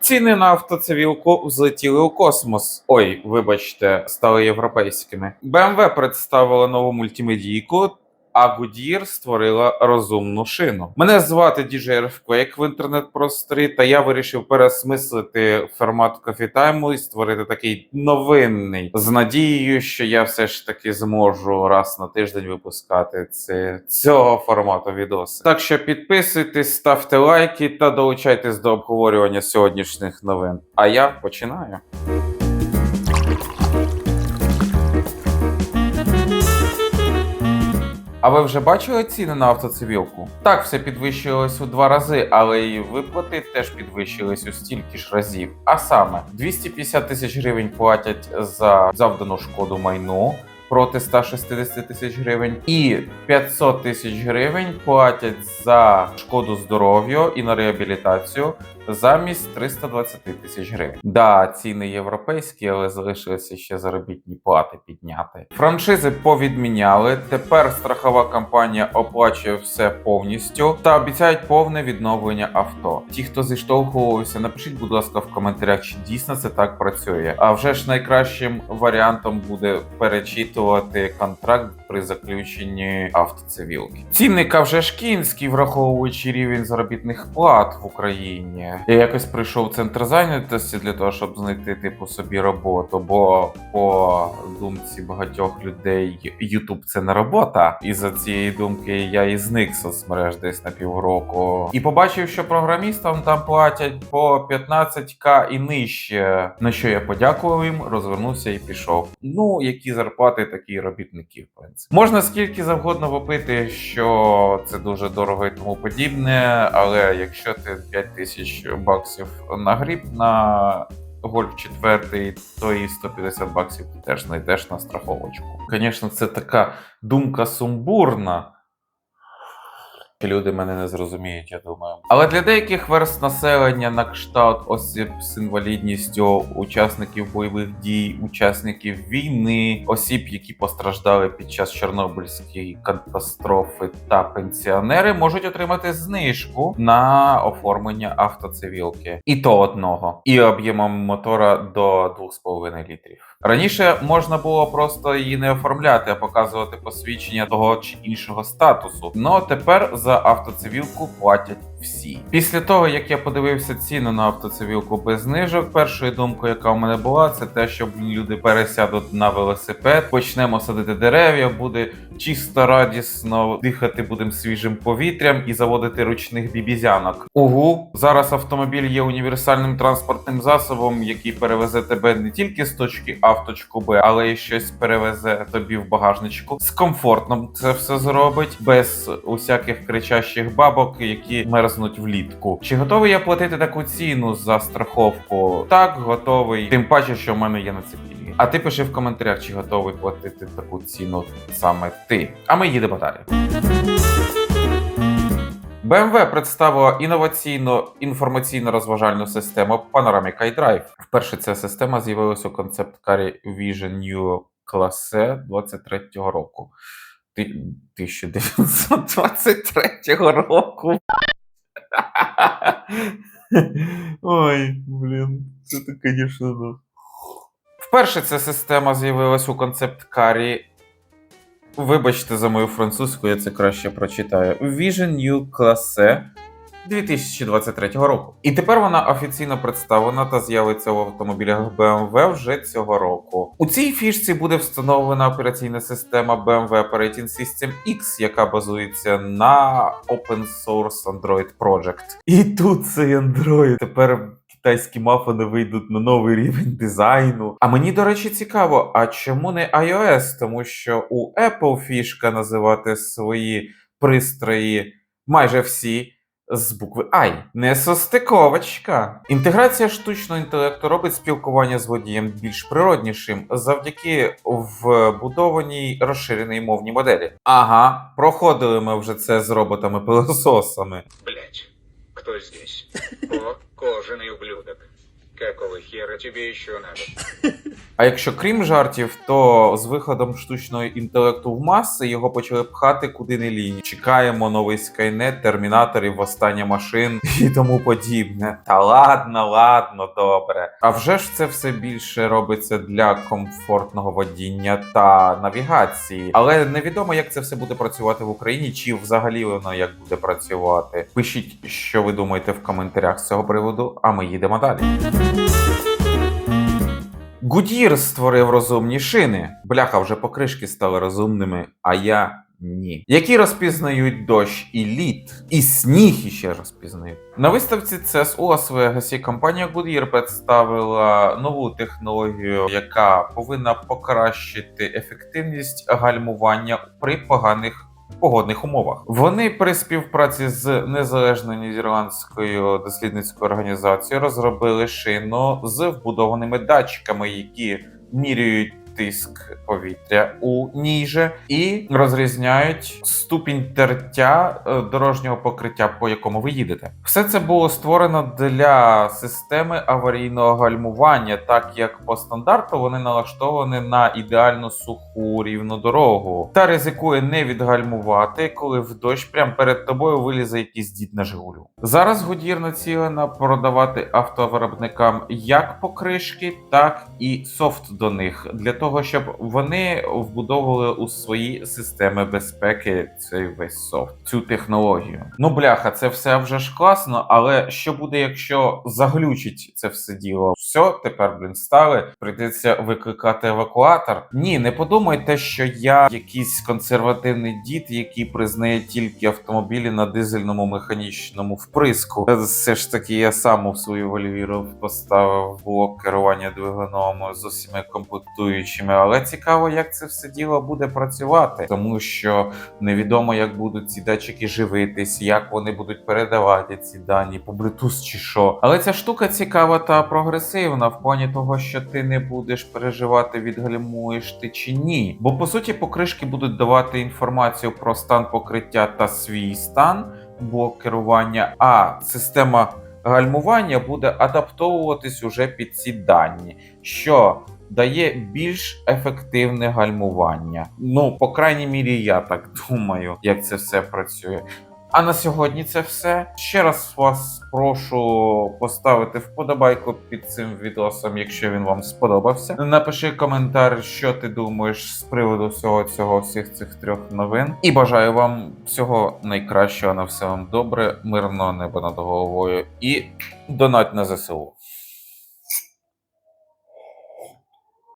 Ціни на автоцивілку взлетіли у космос. Ой, вибачте, стали європейськими. BMW представила нову мультимедійку. А Goodyear створила розумну шину. Мене звати DJ Earthquake в інтернет-просторі, та я вирішив пересмислити формат кофітайму і створити такий новинний з надією, що я все ж таки зможу раз на тиждень випускати це цього формату відоси. Так що підписуйтесь, ставте лайки та долучайтесь до обговорювання сьогоднішніх новин. А я починаю. А ви вже бачили ціни на автоцивілку? Так, все підвищилось у два рази, але і виплати теж підвищились у стільки ж разів. А саме 250 тисяч гривень платять за завдану шкоду майну. Проти 160 тисяч гривень, і 500 тисяч гривень платять за шкоду здоров'ю і на реабілітацію замість 320 тисяч гривень. Да, ціни європейські, але залишилися ще заробітні плати підняти. Франшизи повідміняли. Тепер страхова компанія оплачує все повністю та обіцяють повне відновлення авто. Ті, хто зіштовхувався, напишіть, будь ласка, в коментарях, чи дійсно це так працює. А вже ж найкращим варіантом буде перечитувати контракт при заключенні автоцивілки. Цінника вже ж кінський, враховуючи рівень заробітних плат в Україні. Я якось прийшов в центр зайнятості для того, щоб знайти типу собі роботу, бо по думці багатьох людей Ютуб це не робота. І за цієї думки я і зник соцмереж десь на півроку. І побачив, що програмістам там платять по 15к і нижче. На що я подякував їм, розвернувся і пішов. Ну, які зарплати, такі робітники, в принципі. Можна скільки завгодно вопити, що це дуже дорого і тому подібне, але якщо ти 5 тисяч баксів нагріб на гольф четвертий, то і 150 баксів ти теж знайдеш на страховочку. Звісно, це така думка сумбурна. Люди мене не зрозуміють, я думаю. Але для деяких верст населення на кшталт осіб з інвалідністю, учасників бойових дій, учасників війни, осіб, які постраждали під час Чорнобильської катастрофи та пенсіонери, можуть отримати знижку на оформлення автоцивілки. І то одного, і об'ємом мотора до 2,5 літрів. Раніше можна було просто її не оформляти, а показувати посвідчення того чи іншого статусу. Ну а тепер за автоцивілку платять всі. Після того, як я подивився ціну на автоцивілку без знижок, першою думкою, яка у мене була, це те, що люди пересядуть на велосипед, почнемо садити дерев'я, буде чисто радісно дихати будемо свіжим повітрям і заводити ручних бібізянок. Угу, зараз автомобіль є універсальним транспортним засобом, який перевезе тебе не тільки з точки А в точку Б, але й щось перевезе тобі в багажничку. З комфортом це все зробить, без усяких кричащих бабок, які мерзнуть влітку. Чи готовий я платити таку ціну за страховку? Так, готовий. Тим паче, що в мене є на це. А ти пиши в коментарях, чи готовий платити таку ціну саме ти. А ми їдемо далі. BMW представила інноваційну інформаційно-розважальну систему Panoramic iDrive. Вперше ця система з'явилася у концепт-карі Vision New Classe 23-го року. 1923 року. Ой, блін, це звісно, да. Вперше ця система з'явилась у концепт-карі. Вибачте за мою французьку, я це краще прочитаю. Vision New Classe 2023 року. І тепер вона офіційно представлена та з'явиться в автомобілях BMW вже цього року. У цій фішці буде встановлена операційна система BMW Operating System X, яка базується на Open Source Android Project. І тут цей Android тепер. Китайські мафони вийдуть на новий рівень дизайну. А мені, до речі, цікаво, а чому не iOS? Тому що у Apple фішка називати свої пристрої майже всі з букви I. Не состиковочка. Інтеграція штучного інтелекту робить спілкування з водієм більш природнішим завдяки вбудованій розширеній мовній моделі. Ага, проходили ми вже це з роботами-пилососами. Блять, кто здесь? О, кожаный ублюдок. Какого хера тебе еще надо? А якщо крім жартів, то з виходом штучного інтелекту в маси його почали пхати куди не лінь. Чекаємо новий Skynet, термінаторів, восстання машин і тому подібне. Та ладно, ладно, добре. А вже ж це все більше робиться для комфортного водіння та навігації. Але невідомо, як це все буде працювати в Україні, чи взагалі воно як буде працювати. Пишіть, що ви думаєте в коментарях з цього приводу, а ми їдемо далі. Гудір створив розумні шини. Бляха, вже покришки стали розумними, а я ні. Які розпізнають дощ і лід, і сніг іще розпізнають. На виставці у Лас-Вегасі компанія Goodyear представила нову технологію, яка повинна покращити ефективність гальмування при поганих. Погодних умовах. Вони при співпраці з незалежною нідерландською дослідницькою організацією розробили шину з вбудованими датчиками, які міряють тиск повітря у ній же і розрізняють ступінь тертя е, дорожнього покриття, по якому ви їдете. Все це було створено для системи аварійного гальмування, так як по стандарту вони налаштовані на ідеально суху рівну дорогу та ризикує не відгальмувати, коли в дощ прямо перед тобою вилізе якийсь дід на Жигулю. Зараз Goodyear націлена продавати автовиробникам як покришки, так і софт до них для того, щоб вони вбудовували у свої системи безпеки цей весь софт, цю технологію. Ну бляха, це все вже ж класно, але що буде, якщо заглючить це все діло? Все, тепер блін стали. Прийдеться викликати евакуатор. Ні, не подумайте, що я якийсь консервативний дід, який признає тільки автомобілі на дизельному механічному вприску. Все ж таки, я сам у свою вольвіру поставив блок керування двигуном з усіма комплектуючими, але цікаво, як це все діло буде працювати, тому що невідомо, як будуть ці датчики живитись, як вони будуть передавати ці дані по Bluetooth чи що. Але ця штука цікава та прогресивна в плані того, що ти не будеш переживати, відгальмуєш ти чи ні. Бо по суті покришки будуть давати інформацію про стан покриття та свій стан блок керування, а система гальмування буде адаптовуватись уже під ці дані, що дає більш ефективне гальмування. Ну, по крайній мірі, я так думаю, як це все працює. А на сьогодні це все. Ще раз вас прошу поставити вподобайку під цим відосом, якщо він вам сподобався. Напиши коментар, що ти думаєш з приводу всього цього, всіх цих трьох новин. І бажаю вам всього найкращого на все вам добре, мирного неба над головою і донать на ЗСУ.